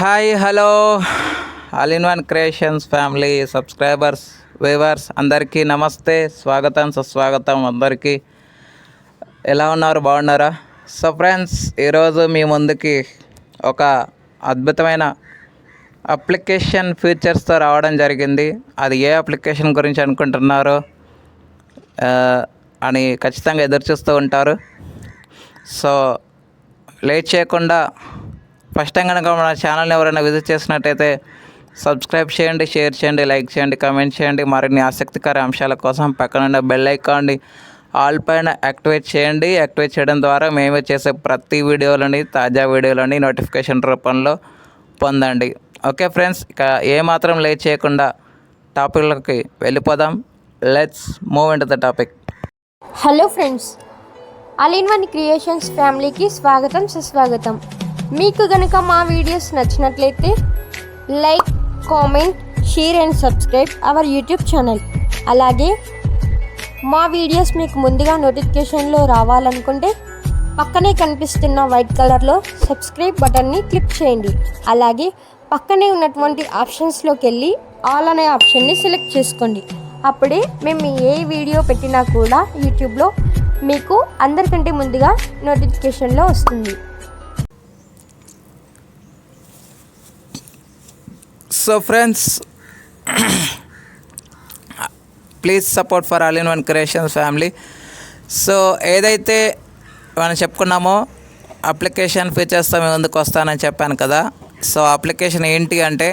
Hi hello all in one creations family subscribers viewers అందరికీ నమస్తే. స్వాగతం సుస్వాగతం అందరికీ. ఎలా ఉన్నారు? బాగున్నారా? సో ఫ్రెండ్స్ ఈరోజు మీ ముందుకి ఒక అద్భుతమైన అప్లికేషన్ ఫీచర్స్తో రావడం జరిగింది. అది ఏ అప్లికేషన్ గురించి అనుకుంటున్నారో అని ఖచ్చితంగా ఎదురు చూస్తూ ఉంటారు. సో లేట్ చేయకుండా ఫస్ట్ టైం కనుక మన ఛానల్ని ఎవరైనా విజిట్ చేసినట్టయితే సబ్స్క్రైబ్ చేయండి షేర్ చేయండి లైక్ చేయండి కామెంట్ చేయండి. మరిన్ని ఆసక్తికర అంశాల కోసం పక్కన బెల్ ఐకాన్ని ఆల్ పైన యాక్టివేట్ చేయండి. యాక్టివేట్ చేయడం ద్వారా మేము చేసే ప్రతి వీడియోలని తాజా వీడియోలని నోటిఫికేషన్ రూపంలో పొందండి. ఓకే ఫ్రెండ్స్ ఇక ఏమాత్రం లేట్ చేయకుండా టాపిక్లకి వెళ్ళిపోదాం. Let's move in the topic hello friends అలీన్ in one creations ఫ్యామిలీకి స్వాగతం సుస్వాగతం. మీకు కనుక మా వీడియోస్ నచ్చినట్లయితే like comment share and subscribe our YouTube channel. అలాగే మా వీడియోస్ మీకు ముందుగా నోటిఫికేషన్లో రావాలనుకుంటే పక్కనే కనిపిస్తున్న వైట్ కలర్లో సబ్స్క్రైబ్ బటన్ని క్లిక్ చేయండి. అలాగే పక్కనే ఉన్నటువంటి ఆప్షన్స్లోకి వెళ్ళి ఆల్ అనే ఆప్షన్ని సెలెక్ట్ చేసుకోండి. అప్పుడే మేము ఏ వీడియో పెట్టినా కూడా యూట్యూబ్లో మీకు అందరికంటే ముందుగా నోటిఫికేషన్లో వస్తుంది. So friends please support for all in one creations family so ఏదైతే మనం చెప్పుకున్నామో అప్లికేషన్ ఫీచర్స్తో మేము ముందుకు వస్తానని చెప్పాను కదా. సో అప్లికేషన్ ఏంటి అంటే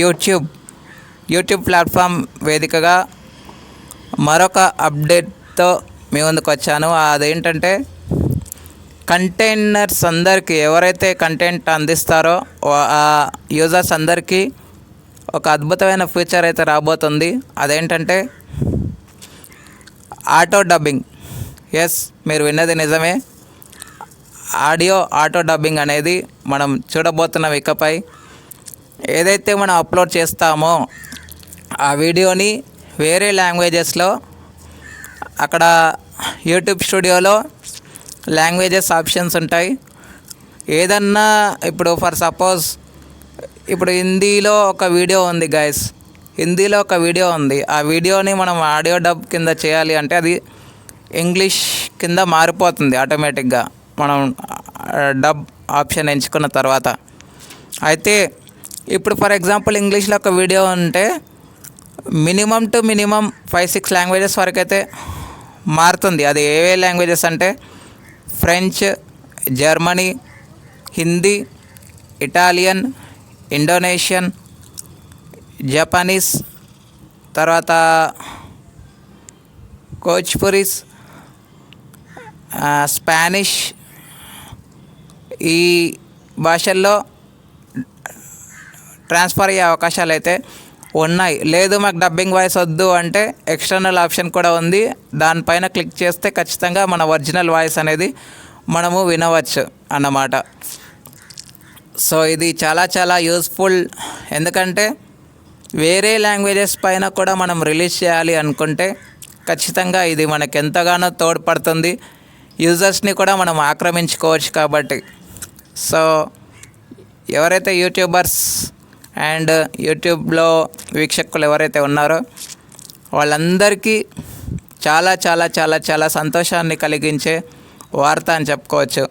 యూట్యూబ్ యూట్యూబ్ ప్లాట్ఫామ్ వేదికగా మరొక అప్డేట్తో మీ ముందుకు వచ్చాను. అదేంటంటే కంటైనర్స్ అందరికీ ఎవరైతే కంటెంట్ అందిస్తారో ఆ యూజర్స్ అందరికీ ఒక అద్భుతమైన ఫీచర్ అయితే రాబోతుంది. అదేంటంటే ఆటో డబ్బింగ్. ఎస్ మీరు విన్నది నిజమే. ఆడియో ఆటో డబ్బింగ్ అనేది మనం చూడబోతున్నాం ఇకపై ఏదైతే మనం అప్లోడ్ చేస్తామో ఆ వీడియోని వేరే లాంగ్వేజెస్లో అక్కడ యూట్యూబ్ స్టూడియోలో లాంగ్వేజెస్ ఆప్షన్స్ ఉంటాయి. ఏదన్నా ఇప్పుడు ఫర్ సపోజ్ ఇప్పుడు హిందీలో ఒక వీడియో ఉంది గైస్ హిందీలో ఒక వీడియో ఉంది. ఆ వీడియోని మనం ఆడియో డబ్ కింద చేయాలి అంటే అది ఇంగ్లీష్ కింద మారిపోతుంది ఆటోమేటిక్గా. మనం డబ్ ఆప్షన్ ఎంచుకున్న తర్వాత. అయితే ఇప్పుడు ఫర్ ఎగ్జాంపుల్ ఇంగ్లీష్లో ఒక వీడియో ఉంటే minimum two minimum five six languages వరకు అయితే మారుతుంది. అది ఏ లాంగ్వేజెస్ అంటే French Germany Hindi Italian Indonesian Japanese తర్వాత కోచ్పురీస్ స్పానిష్ ఈ భాషల్లో ట్రాన్స్ఫర్ అయ్యే అవకాశాలు అయితే ఉన్నాయి. లేదు మాకు డబ్బింగ్ వాయిస్ వద్దు అంటే ఎక్స్టర్నల్ ఆప్షన్ కూడా ఉంది. దానిపైన క్లిక్ చేస్తే ఖచ్చితంగా మన ఒరిజినల్ వాయిస్ అనేది మనము వినవచ్చు అన్నమాట. సో ఇది చాలా చాలా యూస్ఫుల్ ఎందుకంటే వేరే లాంగ్వేజెస్ పైన కూడా మనం రిలీజ్ చేయాలి అనుకుంటే ఖచ్చితంగా ఇది మనకు ఎంతగానో తోడ్పడుతుంది. యూజర్స్ని కూడా మనం ఆక్రమించుకోవచ్చు కాబట్టి. సో ఎవరైతే యూట్యూబర్స్ అండ్ యూట్యూబ్లో వీక్షకులు ఎవరైతే ఉన్నారో వాళ్ళందరికీ చాలా చాలా చాలా చాలా సంతోషాన్ని కలిగించే వార్త అని చెప్పుకోవచ్చు.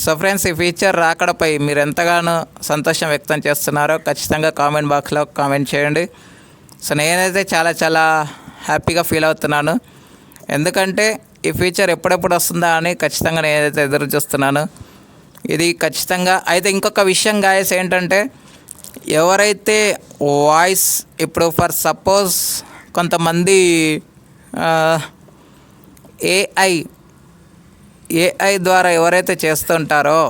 సో ఫ్రెండ్స్ ఈ ఫీచర్ రాకడపై మీరు ఎంతగానో సంతోషం వ్యక్తం చేస్తున్నారో ఖచ్చితంగా కామెంట్ బాక్స్లో కామెంట్ చేయండి. సో నేనైతే చాలా చాలా హ్యాపీగా ఫీల్ అవుతున్నాను. ఎందుకంటే ఈ ఫీచర్ ఎప్పుడెప్పుడు వస్తుందా అని ఖచ్చితంగా నేనైతే ఎదురు చూస్తున్నాను. ఇది ఖచ్చితంగా అయితే ఇంకొక విషయం గాయస్ ఏంటంటే ఎవరైతే వాయిస్ ఇప్పుడు ఫర్ సపోజ్ కొంతమంది ఏఐ ఏఐ ద్వారా ఎవరైతే చేస్తుంటారో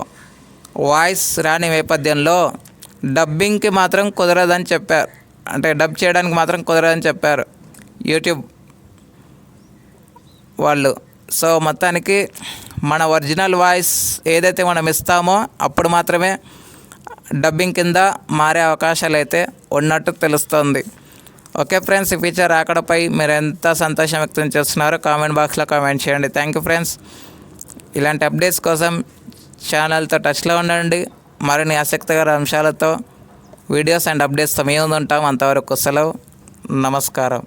వాయిస్ రాని నేపథ్యంలో డబ్బింగ్కి మాత్రం కుదరదని చెప్పారు. అంటే డబ్ చేయడానికి మాత్రం కుదరదని చెప్పారు యూట్యూబ్ వాళ్ళు. సో మొత్తానికి మన ఒరిజినల్ వాయిస్ ఏదైతే మనం ఇస్తామో అప్పుడు మాత్రమే డబ్బింగ్ కింద మారే అవకాశాలు అయితే ఉన్నట్టు తెలుస్తుంది. ఓకే ఫ్రెండ్స్ ఈ ఫీచర్ రాకడపై మీరు ఎంత సంతోషం వ్యక్తం చేస్తున్నారో కామెంట్ బాక్స్లో కామెంట్ చేయండి. Thank you friends. ఇలాంటి అప్డేట్స్ కోసం ఛానల్తో టచ్లో ఉండండి. మరిన్ని ఆసక్తికర అంశాలతో వీడియోస్ అండ్ అప్డేట్స్తో మేము ఉంటాం. అంతవరకు సెలవు. నమస్కారం.